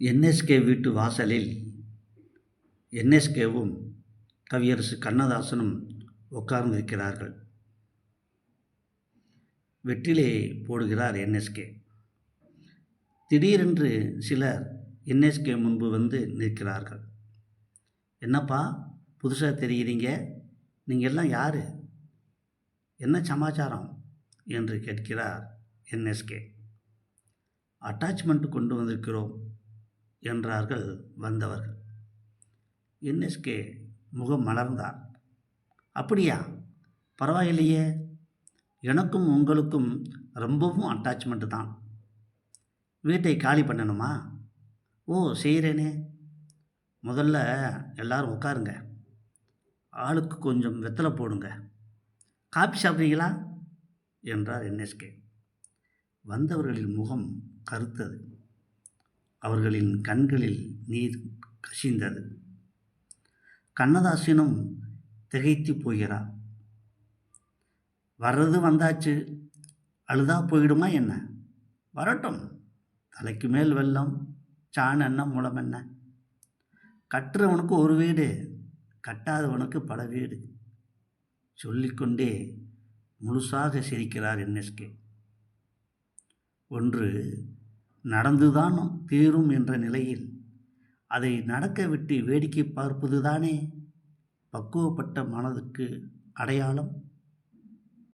NSK வீட்டு வாசலில் என்எஸ்கேவும் கவியரசு கண்ணதாசனும் உட்கார்ந்திருக்கிறார்கள். வெற்றிலே போடுகிறார் என்எஸ்கே. திடீரென்று சிலர் என்எஸ்கே முன்பு வந்து நிற்கிறார்கள். என்னப்பா புதுசாக தெரிகிறீங்க நீங்கள் எல்லாம் யார்? என்ன சமாச்சாரம்? என்று கேட்கிறார் என்எஸ்கே. அட்டாச்மெண்ட் கொண்டு வந்திருக்கிறோம். என்றார்கள் வந்தவர்கள். என்எஸ்கே முகம் மலர்ந்தார். அப்படியா? பரவாயில்லையே. எனக்கும் உங்களுக்கும் ரொம்பவும் அட்டாச்மெண்ட்டு தான். வீட்டை காலி பண்ணணுமா? ஓ செய்கிறேனே முதல்ல எல்லாரும் உட்காருங்க. ஆளுக்கு கொஞ்சம் வெத்தலை போடுங்க. காப்பி சாப்பிட்றீங்களா? என்றார் என்எஸ்கே. வந்தவர்களின் முகம் கருத்தது. அவர்களின் கண்களில் நீர் கசிந்தது. கண்ணதாசனும் திகைத்து போகிறார். வர்றது வந்தாச்சு. அழுதா போயிடுமா என்ன? வரட்டும். தலைக்கு மேல் வெள்ளம் சான் என்ன மூலம் என்ன? கட்டுறவனுக்கு ஒரு வீடு கட்டாதவனுக்கு பல வீடு. சொல்லிக்கொண்டே முழுசாக சிரிக்கிறார் என்எஸ்கே ஒன்று நடந்துதான் தீரும் என்ற நிலையில் அதை நடக்க விட்டு வேடிக்கை பார்ப்பதுதானே பக்குவப்பட்ட மனதுக்கு அடையாளம்?